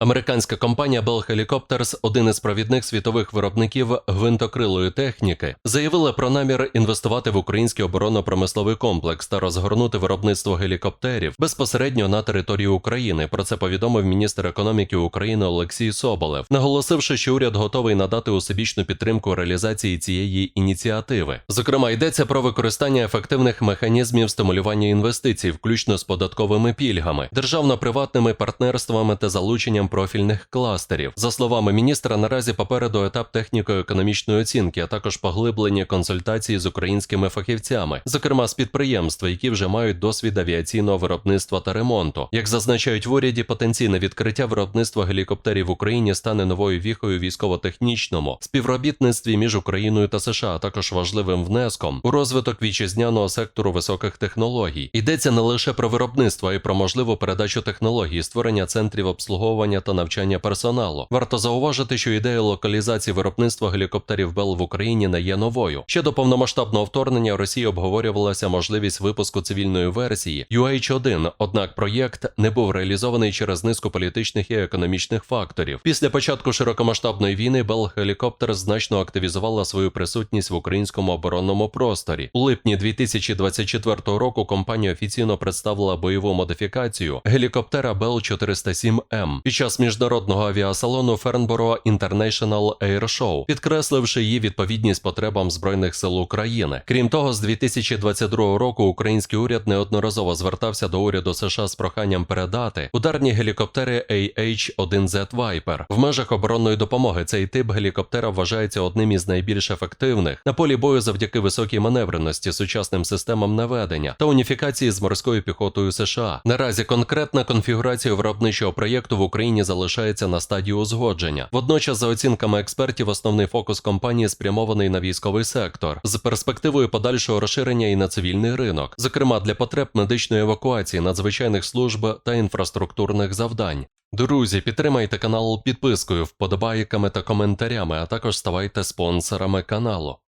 Американська компанія Bell Helicopters, один із провідних світових виробників гвинтокрилої техніки, заявила про намір інвестувати в український оборонно-промисловий комплекс та розгорнути виробництво гелікоптерів безпосередньо на території України. Про це повідомив міністр економіки України Олексій Соболев, наголосивши, що уряд готовий надати усебічну підтримку реалізації цієї ініціативи. Зокрема, йдеться про використання ефективних механізмів стимулювання інвестицій, включно з податковими пільгами, державно-приватними партнерствами та залученням профільних кластерів. За словами міністра, наразі попереду етап техніко-економічної оцінки, а також поглиблення консультацій з українськими фахівцями, зокрема з підприємств, які вже мають досвід авіаційного виробництва та ремонту. Як зазначають в уряді, потенційне відкриття виробництва гелікоптерів в Україні стане новою віхою військово-технічному співробітництві між Україною та США, а також важливим внеском у розвиток вітчизняного сектору високих технологій. Йдеться не лише про виробництво, а й про можливу передачу технологій, створення центрів обслуговування та навчання персоналу. Варто зауважити, що ідея локалізації виробництва гелікоптерів Бел в Україні не є новою. Ще до повномасштабного вторгнення Росії обговорювалася можливість випуску цивільної версії UH-1, однак проєкт не був реалізований через низку політичних і економічних факторів. Після початку широкомасштабної війни Bell Helicopters значно активізувала свою присутність в українському оборонному просторі. У липні 2024 року компанія офіційно представила бойову модифікацію гелікоптера Bell 407M під час міжнародного авіасалону Фернборо International Air Show, підкресливши її відповідність потребам збройних сил України. Крім того, з 2022 року український уряд неодноразово звертався до уряду США з проханням передати ударні гелікоптери AH-1Z Viper. В межах оборонної допомоги цей тип гелікоптера вважається одним із найбільш ефективних на полі бою завдяки високій маневреності, сучасним системам наведення та уніфікації з морською піхотою США. Наразі конкретна конфігурація виробничого проєкту в Україні залишається на стадії узгодження. Водночас, за оцінками експертів, основний фокус компанії спрямований на військовий сектор з перспективою подальшого розширення і на цивільний ринок, зокрема для потреб медичної евакуації, надзвичайних служб та інфраструктурних завдань. Друзі, підтримайте канал підпискою, вподобайками та коментарями, а також ставайте спонсорами каналу.